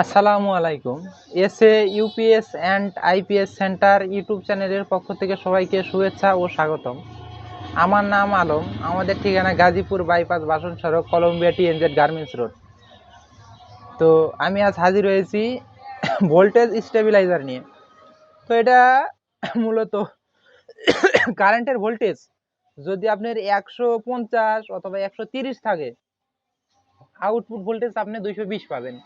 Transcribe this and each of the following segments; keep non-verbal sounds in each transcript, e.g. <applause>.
আসসালামু আলাইকুম। SA, UPS and IPS centre YouTube চ্যানেলের পক্ষ থেকে সবাইকে শুভেচ্ছা ও স্বাগতম। আমার নাম আলম, আমাদের ঠিকানা গাজীপুর বাইপাস বাসন সড়ক, কলম্বিয়া টিএনজেড গার্মেন্টস রোড। তো আমি আজ হাজির হয়েছি ভোল্টেজ স্টেবিলাইজার নিয়ে। তো এটা মূলত কারেন্টের ভোল্টেজ। যদি আপনার একশো পঞ্চাশ অথবা একশো তিরিশ থাকে, আউটপুট ভোল্টেজ আপনি দুইশো বিশ পাবেন।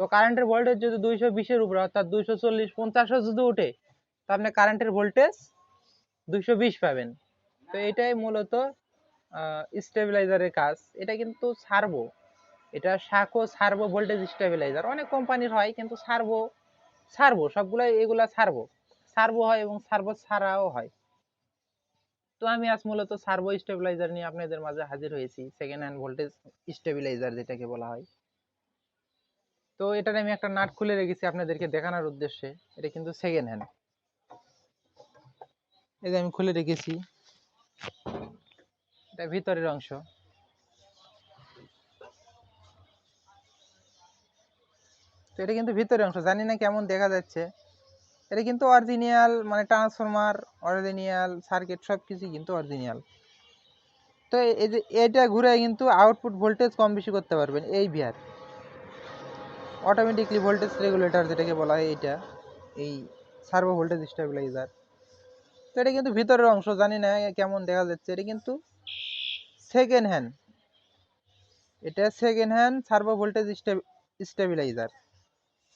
তো কারেন্টের ভোল্টেজ যদি দুইশো বিশের উপরে, অর্থাৎ দুইশো চল্লিশ, পঞ্চাশও যদি ওঠে তো আপনি কারেন্টের ভোল্টেজ দুইশো বিশ পাবেন। তো এটাই মূলত স্টেবিলাইজারের কাজ। এটা কিন্তু সার্ভো এটা সাকো সার্ভো ভোল্টেজ স্টেবিলাইজার অনেক কোম্পানির হয়, কিন্তু সার্ভো সার্ভো সবগুলাই এগুলা সার্ভো সার্ভো হয় এবং সার্ভো ছাড়াও হয়। তো আমি আজ মূলত সার্ভো স্টেবিলাইজার নিয়ে আপনাদের মাঝে হাজির হয়েছি। সেকেন্ড হ্যান্ড ভোল্টেজ স্টেবিলাইজার যেটাকে বলা হয়। তো এটার আমি একটা নাট খুলে রেখেছি আপনাদেরকে দেখানোর উদ্দেশ্যে। এটা কিন্তু সেকেন্ড হ্যান্ড এই যে আমি খুলে রেখেছি। এটা ভিতরের অংশ। তো এটা কিন্তু ভিতরের অংশ। জানি না কেমন দেখা যাচ্ছে। এটা কিন্তু অরিজিনাল মানে ট্রান্সফরমার অরিজিনাল সার্কিট সব কিছুই কিন্তু অরিজিনাল তো এই যে এটা ঘুরে কিন্তু আউটপুট ভোল্টেজ কম বেশি করতে পারবেন। এই বিয়ার অটোমেটিকলি ভোল্টেজ রেগুলেটর যেটাকে বলা হয়, এইটা, এই সার্ভো ভোল্টেজ স্টেবিলাইজার তো এটা কিন্তু ভিতরের অংশ, জানি না কেমন দেখা যাচ্ছে, এটা কিন্তু সেকেন্ড হ্যান্ড এটা second hand servo voltage stabiliser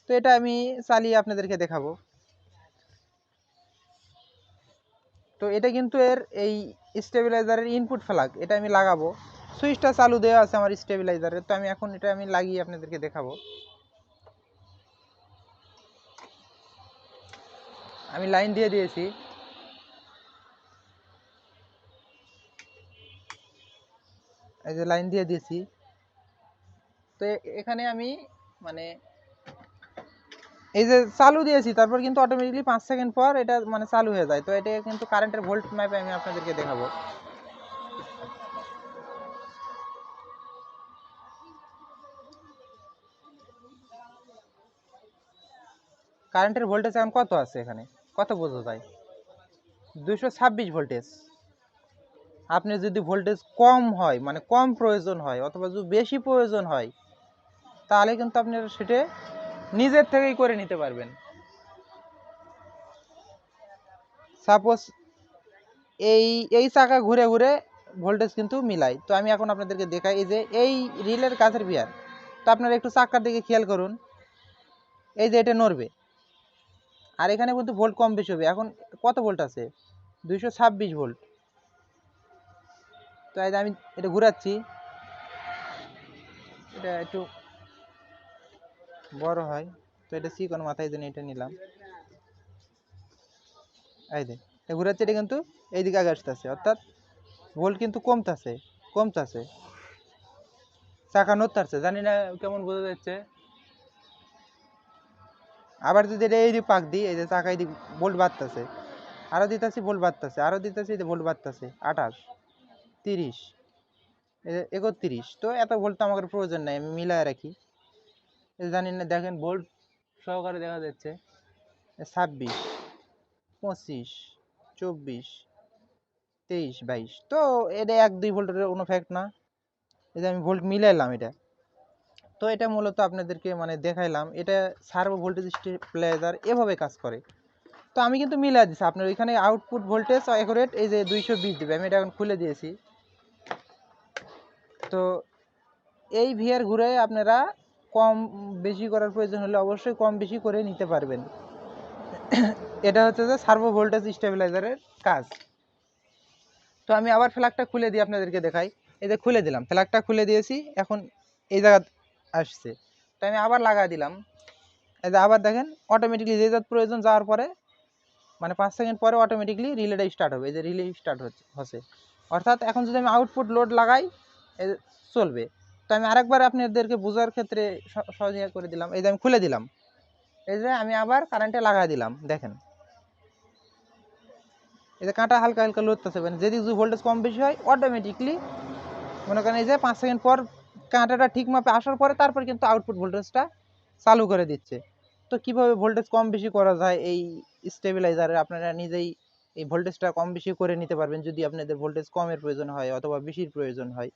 তো এটা আমি চালিয়ে আপনাদেরকে দেখাবো। তো এটা কিন্তু এর এই স্টেবিলাইজারের ইনপুট ফ্ল্যাগ এটা আমি লাগাবো। সুইচটা চালু দেওয়া আছে আমার স্টেবিলাইজারের তো আমি এখন এটা আমি লাগিয়ে আপনাদেরকে দেখাবো। আমি লাইন দিয়ে দিয়েছি। এই যে লাইন দিয়ে দিয়েছি। তো এখানে আমি মানে এই যে চালু দিয়েছি, তারপর কিন্তু অটোমেটিকলি পাঁচ সেকেন্ড পর এটা মানে চালু হয়ে যায়। তো এটা কিন্তু কারেন্টের ভোল্ট ম্যাপে আমি আপনাদেরকে দেখাবো। কারেন্টের ভোল্টেজ এখন কত আছে এখানে? কত বোঝা যায়? দুশো ছাব্বিশ ভোল্টেজ আপনি যদি ভোল্টেজ কম হয় মানে কম প্রয়োজন হয়, অথবা যদি বেশি প্রয়োজন হয়, তাহলে কিন্তু আপনি সেটা নিজের থেকেই করে নিতে পারবেন। সাপোজ এই এই চাকা ঘুরে ঘুরে ভোল্টেজ কিন্তু মিলাই তো আমি এখন আপনাদেরকে দেখাই, এই যে এই রিলের কাছের বিয়ার। তো আপনারা একটু চাকার দিকে খেয়াল করুন। এই যে এটা নড়বে। আর এখানে কিন্তু ভোল্ট কম বেশি হবে। এখন কত ভোল্ট আছে? দুইশো ছাব্বিশ ভোল্ট তো আমি এটা ঘুরাচ্ছি। এটা একটু বড় হয়। তো এটা চিকন মাথায় জন্য এটা নিলাম। এই যে, এটা ঘুরাচ্ছি, এটা কিন্তু এইদিকে আগে আসতেছে। অর্থাৎ ভোল্ট কিন্তু কমতাছে কমতাছে। চাকা নড়তাছে, জানি না কেমন বোঝা যাচ্ছে। আবার যদি এটা এই পাক দিই, এই যে চাকা এই দিক ভোল্ট বাড়তেছে আরও দিতেছি ভোল্ট বাড়তেছে আরও দিতেছি, এই যে ভোল্ট বাড়তেছে আঠাশ, তিরিশ একত্রিশ। তো এত ভোল্ট তো প্রয়োজন নাই, আমি মিলায় রাখি। জানি না, দেখেন ভোল্ট সহকারে দেখা যাচ্ছে, ছাব্বিশ, পঁচিশ, চব্বিশ, তেইশ, বাইশ। তো এটা এক, দুই ভোল্টের কোনো ফ্যাক্ট না। যে আমি ভোল্ট মিলাইলাম এটা। তো এটা মূলত আপনাদেরকে মানে দেখাইলাম। এটা সার্ভো ভোল্টেজ স্টেবিলাইজার এভাবে কাজ করে। তো আমি কিন্তু মিলাই দিচ্ছি আপনার ওইখানে আউটপুট ভোল্টেজ অ্যাকুরেট এই যে দুইশো বিশ দেবে আমি এটা এখন খুলে দিয়েছি। তো এই ভিয়ার ঘুরে আপনারা কম বেশি করার প্রয়োজন হলে অবশ্যই কম বেশি করে নিতে পারবেন। এটা হচ্ছে যে সার্ভো ভোল্টেজ স্টেবিলাইজারের কাজ। তো আমি আবার ফ্ল্যাগটা খুলে দিয়ে আপনাদেরকে দেখাই। এই যে খুলে দিলাম। ফ্ল্যাগটা খুলে দিয়েছি। এখন এই জায়গা আসছে। তো আমি আবার লাগা দিলাম। এই যে আবার দেখেন অটোমেটিকলি যে যার প্রয়োজন যাওয়ার পরে মানে পাঁচ সেকেন্ড পরে অটোমেটিকলি রিলেটা স্টার্ট হবে। এই যে রিলে স্টার্ট হচ্ছে হচ্ছে। অর্থাৎ এখন যদি আমি আউটপুট লোড লাগাই চলবে। তো আমি আরেকবার আপনাদেরকে বোঝার ক্ষেত্রে সহযোগিতা করে দিলাম। এই যে আমি খুলে দিলাম। এই যে আমি আবার কারেন্টে লাগাই দিলাম, দেখেন। এই যে কাঁটা হালকা হালকা লড়তেছে মানে যদি ভোল্টেজ কম বেশি হয় অটোমেটিকলি মনে করেন এই যে পাঁচ সেকেন্ড পর কাঁটাটা ঠিক মাপে আসার পরে তারপর কিন্তু আউটপুট ভোল্টেজটা চালু করে দিচ্ছে। তো কীভাবে ভোল্টেজ কম বেশি করা যায় এই স্টেবিলাইজারে আপনারা নিজেই এই ভোল্টেজটা কম বেশি করে নিতে পারবেন যদি আপনাদের ভোল্টেজ কমের প্রয়োজন হয় অথবা বেশির প্রয়োজন হয়।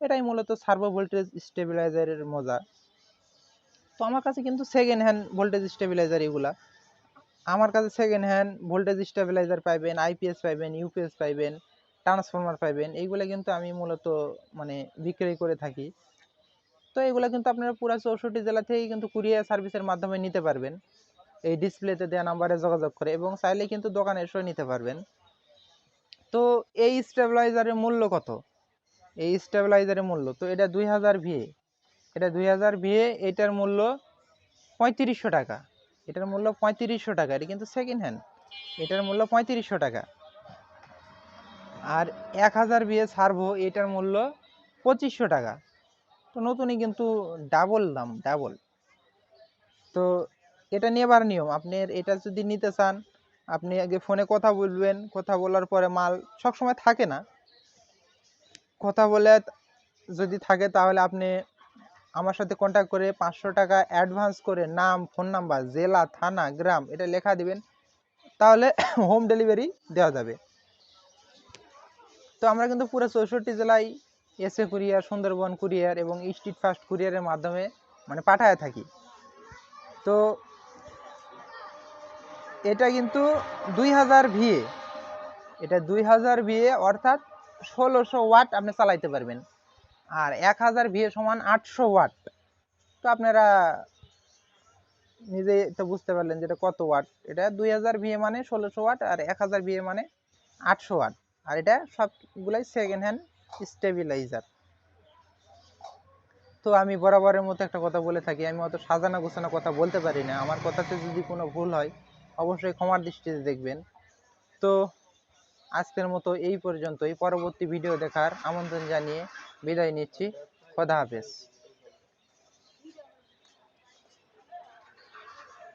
এটাই মূলত সার্ভো ভোল্টেজ স্টেবিলাইজারের মজা। তো আমার কাছে কিন্তু সেকেন্ড হ্যান্ড ভোল্টেজ স্টেবিলাইজার এগুলা। আমার কাছে সেকেন্ড হ্যান্ড ভোল্টেজ স্টেবিলাইজার পাইবেন আইপিএস পাইবেন ইউপিএস পাইবেন ট্রান্সফরমার পাইবেন, এইগুলো কিন্তু আমি মূলত মানে বিক্রি করে থাকি। তো এগুলো কিন্তু আপনারা পুরো চৌষট্টি জেলা থেকেই কিন্তু কুরিয়ার সার্ভিসের মাধ্যমে নিতে পারবেন। এই ডিসপ্লেতে দেওয়া নাম্বারে যোগাযোগ করে এবং চাইলে কিন্তু দোকানে এসেও নিতে পারবেন। তো এই স্টেবিলাইজারের মূল্য কত? এই স্টেবিলাইজারের মূল্য, তো এটা দুই হাজার ভিএ এটা দুই হাজার ভিএ এটার মূল্য পঁয়ত্রিশশো টাকা। এটার মূল্য পঁয়ত্রিশশো টাকা, এটা কিন্তু সেকেন্ড হ্যান্ড এটার মূল্য পঁয়ত্রিশশো টাকা। আর এক হাজার বিয়ে সার্ভো এটার মূল্য পঁচিশশো টাকা। তো নতুনই কিন্তু ডাবল দাম ডাবল তো এটা নেবার নিয়ম, আপনি এটা যদি নিতে চান, আপনি আগে ফোনে কথা বলবেন, কথা বলার পরে মাল সবসময় থাকে না। কথা বলে যদি থাকে তাহলে আপনি আমার সাথে কন্ট্যাক্ট করে পাঁচশো টাকা অ্যাডভান্স করে নাম ফোন নাম্বার জেলা, থানা, গ্রাম, এটা লেখা দিবেন, তাহলে <coughs> হোম ডেলিভারি দেওয়া যাবে। তো আমরা কিন্তু পুরো চৌষট্টি জেলায় এসএ কুরিয়ার, সুন্দরবন কুরিয়ার এবং স্ট্রিট ফাস্ট কুরিয়ারের মাধ্যমে মানে পাঠায় থাকি। তো এটা কিন্তু দুই হাজার ভিএ এটা দুই হাজার ভিএ অর্থাৎ ষোলোশো ওয়াট আপনি চালাইতে পারবেন। আর এক হাজার ভিএ সমান আটশো ওয়াট। তো আপনারা নিজে তো বুঝতে পারলেন যেটা কত ওয়াট। এটা দুই হাজার ভিএ মানে ষোলোশো ওয়াট আর এক হাজার ভিএ মানে আটশো ওয়াট। আর এটা সবগুলাই সেকেন্ড হ্যান্ড স্টেবিলাইজার। তো আমি বরাবরের মতো একটা কথা বলে থাকি, আমি অত সাজানো গোছানো কথা বলতে পারি না। আমার কথাতে যদি কোনো ভুল হয়, অবশ্যই ক্ষমার দৃষ্টিতে দেখবেন। তো আজকের মতো এই পর্যন্তই। পরবর্তী ভিডিও দেখার আমন্ত্রণ জানিয়ে বিদায় নিচ্ছি। খোদা হাফেজ।